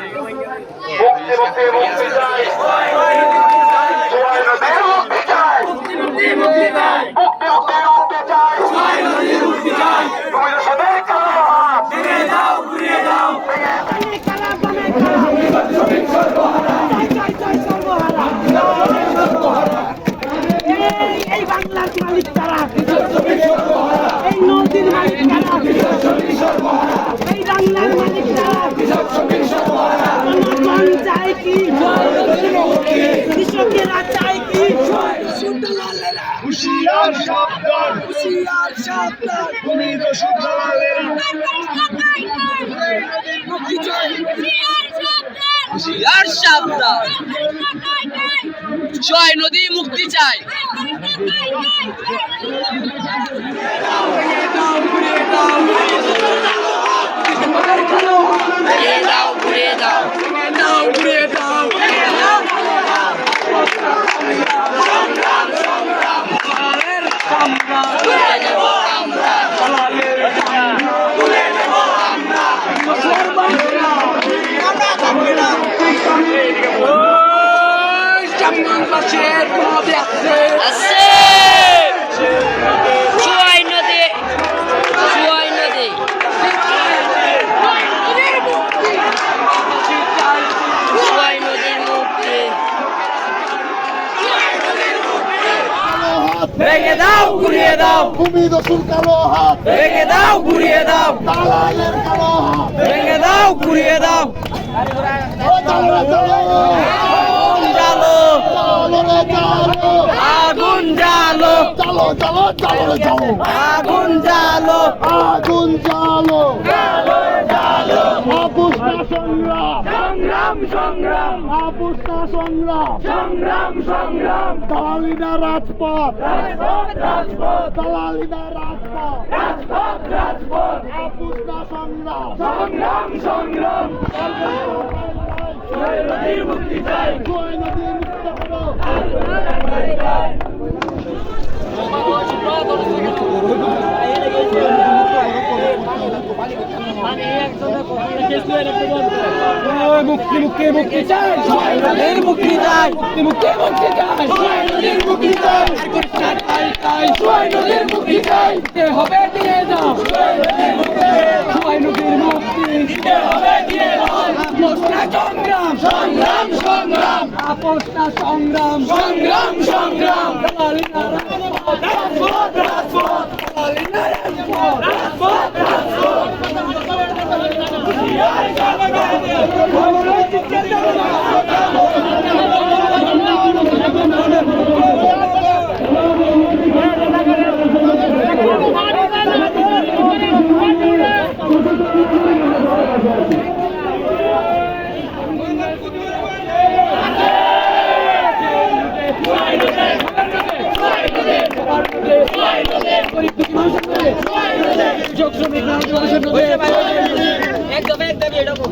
মুক্তি মুক্তি মুক্তি চাই জয় নদীর মুক্তি চাই মুক্তি মুক্তি মুক্তি চাই তুমি তো সদের কালো হাত এই- এই বাংলার মালিক তারা হুশিয়ার সাবধান। হুঁশিয়ার সাবধান। তুমি তো আর সাবধান। জয় নদী মুক্তি চাই। আছে জয় নদী জয় নদী জয় নদীর মুক্তি ভেঙে দাও ঘুরিয়ে দাও। ভূমি দস্যুর কালো হাত। ভেঙে দাও ঘুরিয়ে দাও দালালের কালো হাত ভেঙে দাও ঘুরিয়ে দাও ও চালো চালো জালো চালো রে চালো আগুন চালো চালো রে চালো। আগুন জালো আগুন চালো আপুষ্টা সংগ্রাম। সংগ্রাম সংগ্রাম। আপুষ্টা সংগ্রাম। সংগ্রাম সংগ্রাম। দালালিনা রাজপথ। রাজপথ রাজপথ। দালালিনা রাজপথ। রাজপথ রাজপথ। আপুষ্টা সংগ্রাম। সংগ্রাম সংগ্রাম। জয় নদীর মুক্তি চাই জয় নদীর মুক্তি করো মুক্তি মুক্তি মুক্তি চাই নদীর মুক্তি চাই মুক্তি মুক্তি মুক্তি চাই জয় মুক্তি চাই মুক্তি চাই হবে দিয়ে দিয়ে সংগ্রাম সংগ্রাম সংগ্রাম সংগ্রাম সংগ্রাম একদম একদম এরকম।